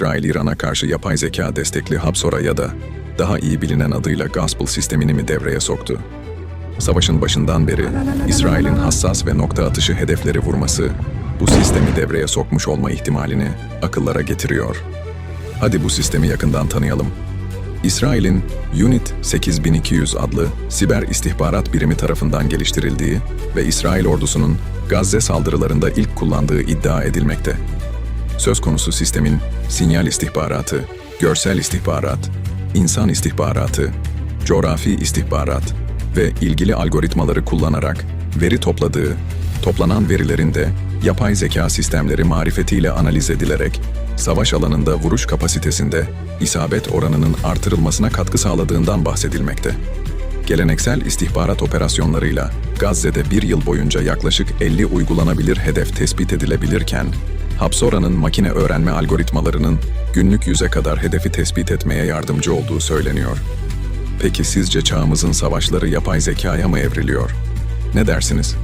İsrail İran'a karşı yapay zeka destekli Hapsora ya da daha iyi bilinen adıyla Gospel sistemini mi devreye soktu? Savaşın başından beri İsrail'in hassas ve nokta atışı hedefleri vurması bu sistemi devreye sokmuş olma ihtimalini akıllara getiriyor. Hadi bu sistemi yakından tanıyalım. İsrail'in Unit 8200 adlı siber istihbarat birimi tarafından geliştirildiği ve İsrail ordusunun Gazze saldırılarında ilk kullandığı iddia edilmekte. Söz konusu sistemin sinyal istihbaratı, görsel istihbarat, insan istihbaratı, coğrafi istihbarat ve ilgili algoritmaları kullanarak veri topladığı, toplanan verilerin de yapay zeka sistemleri marifetiyle analiz edilerek savaş alanında vuruş kapasitesinde isabet oranının artırılmasına katkı sağladığından bahsedilmekte. Geleneksel istihbarat operasyonlarıyla Gazze'de bir yıl boyunca yaklaşık 50 uygulanabilir hedef tespit edilebilirken, Hapsora'nın makine öğrenme algoritmalarının günlük yüze kadar hedefi tespit etmeye yardımcı olduğu söyleniyor. Peki sizce çağımızın savaşları yapay zekaya mı evriliyor? Ne dersiniz?